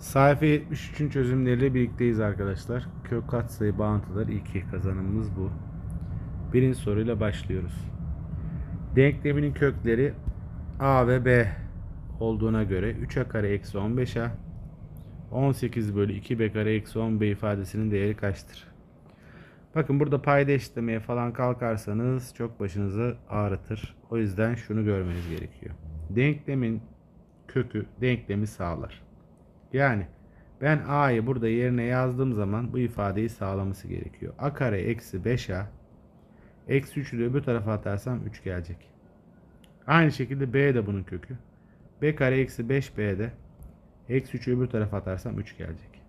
Sayfa 73'ün çözümleriyle birlikteyiz arkadaşlar. Kök katsayı bağıntıları 2 kazanımımız bu. Birinci soruyla başlıyoruz. Denkleminin kökleri a ve b olduğuna göre 3a kare eksi 15a 18 bölü 2b kare eksi 10b ifadesinin değeri kaçtır? Bakın burada payda eşitlemeye falan kalkarsanız çok başınızı ağrıtır. O yüzden şunu görmeniz gerekiyor. Denklemin kökü denklemi sağlar. Yani ben a'yı burada yerine yazdığım zaman bu ifadeyi sağlaması gerekiyor. a kare eksi 5a eksi 3'ü de öbür tarafa atarsam 3 gelecek. Aynı şekilde b de bunun kökü. b kare eksi 5b de eksi 3'ü öbür tarafa atarsam 3 gelecek.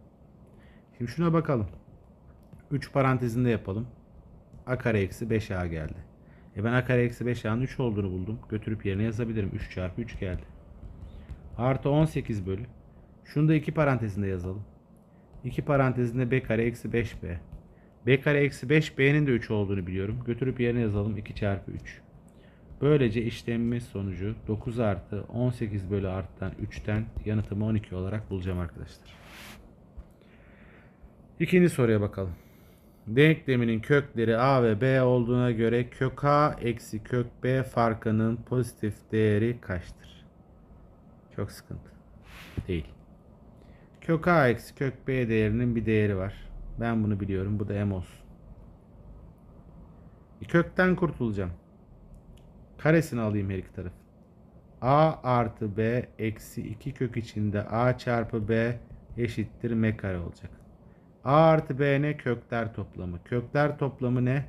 Şimdi şuna bakalım. 3 parantezinde yapalım. a kare eksi 5a geldi. E ben a kare eksi 5a'nın 3 olduğunu buldum. Götürüp yerine yazabilirim. 3 çarpı 3 geldi. Artı 18 bölü. Şunu da 2 parantezinde yazalım. 2 parantezinde b kare eksi 5b. b kare eksi 5b'nin de 3 olduğunu biliyorum. Götürüp yerine yazalım 2 çarpı 3. Böylece işlemimiz sonucu 9 artı 18 bölü arttan 3'ten yanıtımı 12 olarak bulacağım arkadaşlar. İkinci soruya bakalım. Denkleminin kökleri a ve b olduğuna göre kök a eksi kök b farkının pozitif değeri kaçtır? Çok sıkıntı. Değil. Kök a eksi kök b değerinin bir değeri var. Ben bunu biliyorum. Bu da m olsun. E, Kökten kurtulacağım. Karesini alayım her iki taraf. a artı b eksi 2 kök içinde a çarpı b eşittir m kare olacak. a artı b ne? Kökler toplamı. Kökler toplamı ne?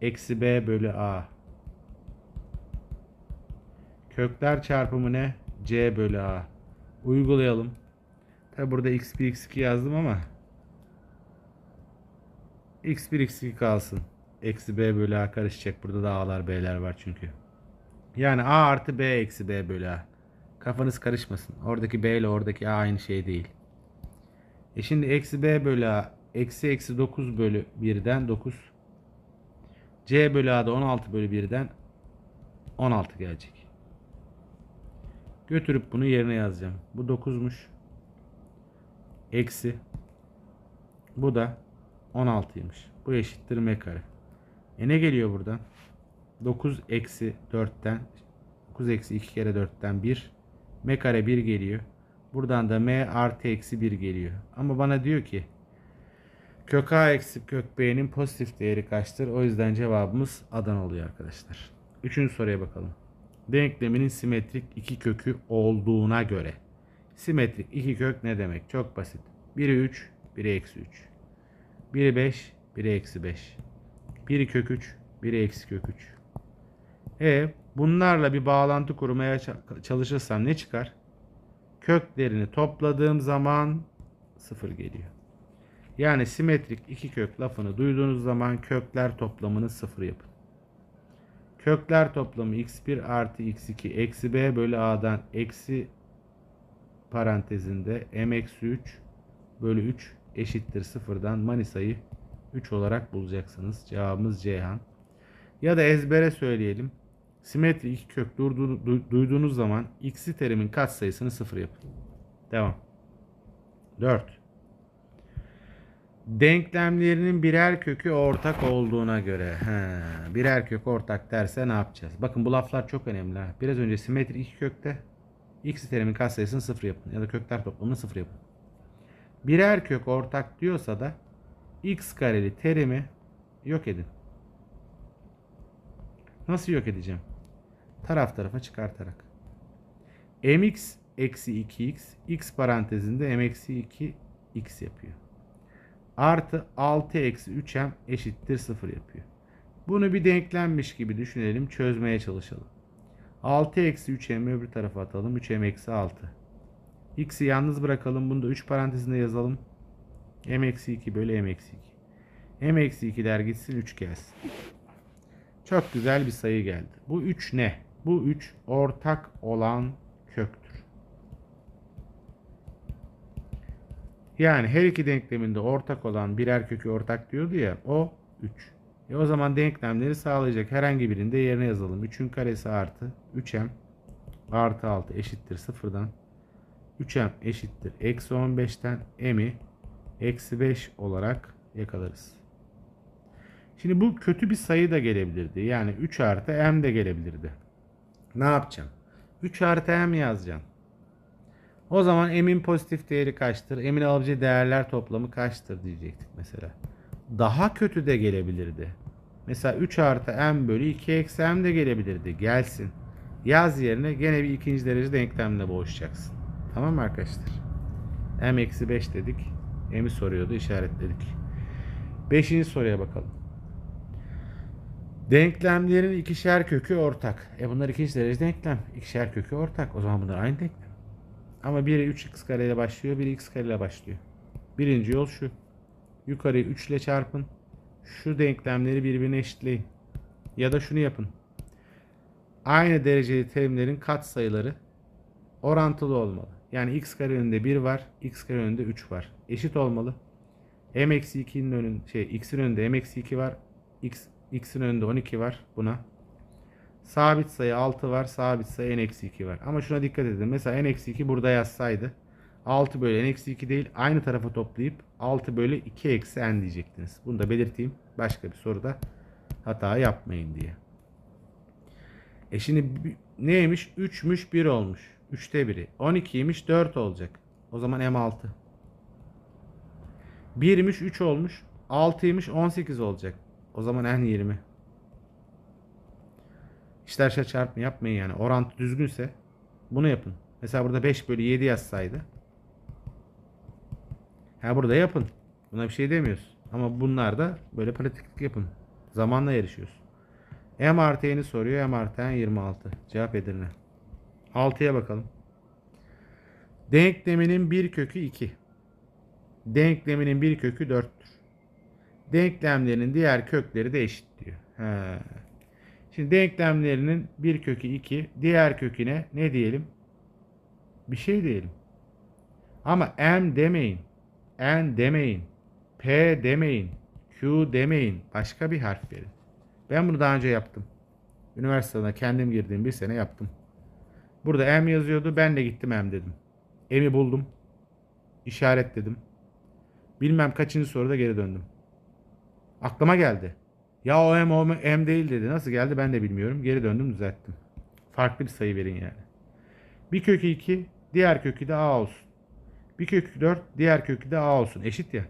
Eksi b bölü a. Kökler çarpımı ne? c bölü a. Uygulayalım. Tabi burada x1 x2 yazdım ama x1 x2 kalsın. Eksi b bölü a karışacak. Burada da a'lar b'ler var çünkü. Yani a artı b eksi b bölü a. Kafanız karışmasın. Oradaki b ile oradaki a aynı şey değil. E şimdi eksi b bölü a eksi eksi 9 bölü 1'den 9. c bölü a da 16 bölü 1'den 16 gelecek. Götürüp bunu yerine yazacağım. Bu 9'muş. Eksi. Bu da 16'ymış. Bu eşittir m kare. E ne geliyor buradan? 9 eksi 4'ten 9 eksi 2 kere 4'ten 1 m kare 1 geliyor. Buradan da m artı eksi 1 geliyor. Ama bana diyor ki kök a eksi kök b'nin pozitif değeri kaçtır? O yüzden cevabımız Adana oluyor arkadaşlar. Üçüncü soruya bakalım. Denkleminin simetrik iki kökü olduğuna göre. Simetrik iki kök ne demek? Çok basit. Biri 3, biri eksi 3. Biri 5, biri eksi 5. Biri kök 3, biri eksi kök 3. E bunlarla bir bağlantı kurmaya ça- çalışırsam ne çıkar? Köklerini topladığım zaman sıfır geliyor. Yani simetrik iki kök lafını duyduğunuz zaman kökler toplamını sıfır yapın. Kökler toplamı x1 artı x2 eksi b bölü a'dan eksi parantezinde m eksi 3 bölü 3 eşittir sıfırdan Manisa'yı 3 olarak bulacaksınız. Cevabımız Ceyhan. Ya da ezbere söyleyelim. Simetri iki kök duyduğunuz zaman x'i terimin katsayısını sıfır yapın. Devam. 4. Denklemlerinin birer kökü ortak olduğuna göre. He, birer kök ortak derse ne yapacağız? Bakın bu laflar çok önemli. Biraz önce simetri iki kökte x terimin katsayısını sıfır yapın. Ya da kökler toplamını sıfır yapın. Birer kök ortak diyorsa da x kareli terimi yok edin. Nasıl yok edeceğim? Taraf tarafa çıkartarak. mx eksi 2x x parantezinde m eksi 2 x yapıyor. Artı 6 eksi 3m eşittir 0 yapıyor. Bunu bir denklenmiş gibi düşünelim. Çözmeye çalışalım. 6 eksi 3m'i öbür tarafa atalım. 3m eksi 6. X'i yalnız bırakalım. Bunu da 3 parantezinde yazalım. m eksi 2 bölü m eksi 2. m eksi 2'ler gitsin 3 gelsin. Çok güzel bir sayı geldi. Bu 3 ne? Bu 3 ortak olan köktür. Yani her iki denkleminde ortak olan birer kökü ortak diyordu ya o 3. E o zaman denklemleri sağlayacak herhangi birinde yerine yazalım. 3'ün karesi artı 3m artı 6 eşittir sıfırdan 3m eşittir. Eksi 15'ten m'i eksi 5 olarak yakalarız. Şimdi bu kötü bir sayı da gelebilirdi. Yani 3 artı m de gelebilirdi. Ne yapacağım? 3 artı m yazacağım. O zaman m'in pozitif değeri kaçtır? M'in alabileceği değerler toplamı kaçtır diyecektik mesela. Daha kötü de gelebilirdi. Mesela 3 artı m bölü 2 eksi m de gelebilirdi. Gelsin. Yaz yerine gene bir ikinci derece denklemle boğuşacaksın. Tamam mı arkadaşlar? m eksi 5 dedik. M'i soruyordu işaretledik. Beşinci soruya bakalım. Denklemlerin ikişer kökü ortak. E bunlar ikinci derece denklem. İkişer kökü ortak. O zaman bunlar aynı denklem. Ama biri 3x kare ile başlıyor, biri x kare ile başlıyor. Birinci yol şu. Yukarıyı 3 ile çarpın. Şu denklemleri birbirine eşitleyin. Ya da şunu yapın. Aynı dereceli terimlerin katsayıları orantılı olmalı. Yani x kare önünde 1 var, x kare önünde 3 var. Eşit olmalı. m eksi 2'nin önünde şey x'in önünde m eksi 2 var. x x'in önünde 12 var buna. Sabit sayı 6 var. Sabit sayı n eksi 2 var. Ama şuna dikkat edin. Mesela n eksi 2 burada yazsaydı 6 bölü n eksi 2 değil aynı tarafa toplayıp 6 bölü 2 eksi n diyecektiniz. Bunu da belirteyim. Başka bir soruda hata yapmayın diye. E şimdi neymiş? 3'müş 1 olmuş. 3'te 1'i. 12'ymiş 4 olacak. O zaman M6. 1'miş 3 olmuş. 6'ymış 18 olacak. O zaman N20. İşler çarpma yapmayın yani. Orantı düzgünse bunu yapın. Mesela burada 5 bölü 7 yazsaydı. Ha burada yapın. Buna bir şey demiyoruz. Ama bunlar da böyle pratiklik yapın. Zamanla yarışıyoruz. M artı N'i soruyor. M artı N 26. Cevap Edirne. 6'ya bakalım. Denkleminin bir kökü 2. Denkleminin bir kökü 4'tür. Denklemlerinin diğer kökleri de eşit diyor. He. Şimdi denklemlerinin bir kökü 2. Diğer köküne ne diyelim? Bir şey diyelim. Ama M demeyin. N demeyin. P demeyin. Q demeyin. Başka bir harf verin. Ben bunu daha önce yaptım. Üniversitede kendim girdiğim bir sene yaptım. Burada M yazıyordu. Ben de gittim M dedim. M'i buldum. İşaretledim. Bilmem kaçıncı soruda geri döndüm. Aklıma geldi. Ya o M o M değil dedi. Nasıl geldi ben de bilmiyorum. Geri döndüm düzelttim. Farklı bir sayı verin yani. Bir kökü 2, diğer kökü de A olsun. Bir kökü 4, diğer kökü de A olsun. Eşit ya.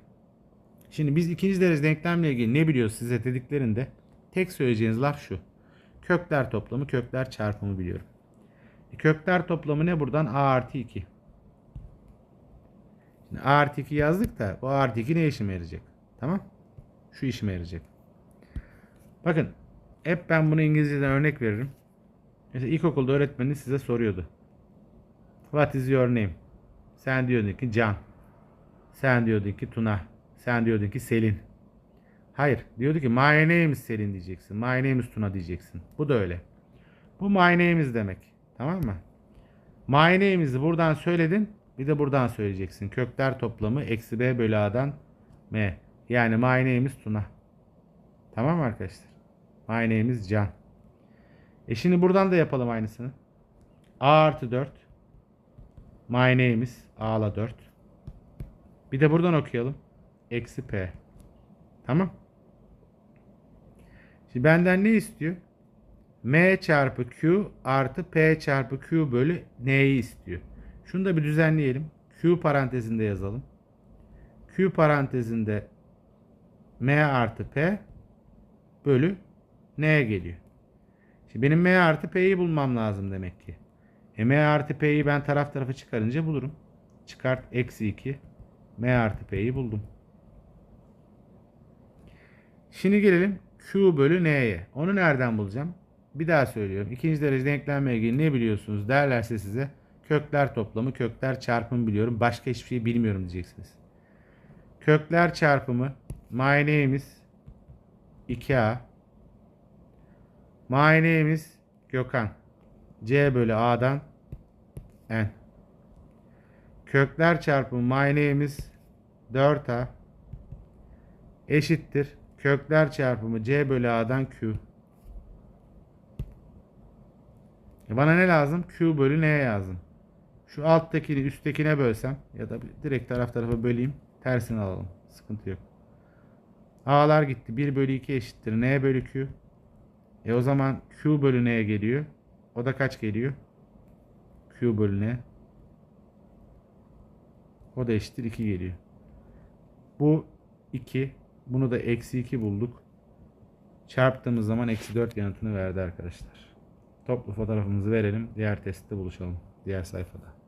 Şimdi biz ikinci derece denklemle ilgili ne biliyoruz size dediklerinde tek söyleyeceğiniz laf şu. Kökler toplamı, kökler çarpımı biliyorum. E, kökler toplamı ne buradan? A artı 2. Şimdi A artı 2 yazdık da bu A artı 2 ne işime yarayacak? Tamam. Şu işime yarayacak. Bakın hep ben bunu İngilizceden örnek veririm. Mesela ilkokulda öğretmeniniz size soruyordu. What is your name? Sen diyordun ki Can. Sen diyordun ki Tuna. Sen diyordun ki Selin. Hayır. Diyordu ki my name is Selin diyeceksin. My name is Tuna diyeceksin. Bu da öyle. Bu my name is demek. Tamam mı? My name is'i buradan söyledin. Bir de buradan söyleyeceksin. Kökler toplamı eksi b bölü a'dan m. Yani my name is Tuna. Tamam mı arkadaşlar? My name is Can. E şimdi buradan da yapalım aynısını. A artı 4. My name is A'la 4. Bir de buradan okuyalım. Eksi P. Tamam. Şimdi benden ne istiyor? M çarpı Q artı P çarpı Q bölü N'yi istiyor. Şunu da bir düzenleyelim. Q parantezinde yazalım. Q parantezinde M artı P bölü N geliyor. Şimdi benim M artı P'yi bulmam lazım demek ki. E, M artı P'yi ben taraf tarafa çıkarınca bulurum. Çıkart eksi 2. M artı P'yi buldum. Şimdi gelelim Q bölü N'ye. Onu nereden bulacağım? Bir daha söylüyorum. İkinci derece denklemle ilgili ne biliyorsunuz derlerse size kökler toplamı, kökler çarpımı biliyorum. Başka hiçbir şey bilmiyorum diyeceksiniz. Kökler çarpımı my name is 2A My name is Gökhan. C bölü A'dan N. Kökler çarpımı is 4A eşittir. Kökler çarpımı C bölü A'dan Q. E bana ne lazım? Q bölü N yazdım. Şu alttakini üsttekine bölsem ya da direkt taraf tarafa böleyim. Tersini alalım. Sıkıntı yok. A'lar gitti. 1 bölü 2 eşittir. N bölü Q. E o zaman Q bölü N'ye geliyor. O da kaç geliyor? Q bölü N. O da eşittir 2 geliyor. Bu 2. Bunu da eksi 2 bulduk. Çarptığımız zaman eksi 4 yanıtını verdi arkadaşlar. Toplu fotoğrafımızı verelim. Diğer testte buluşalım. Diğer sayfada.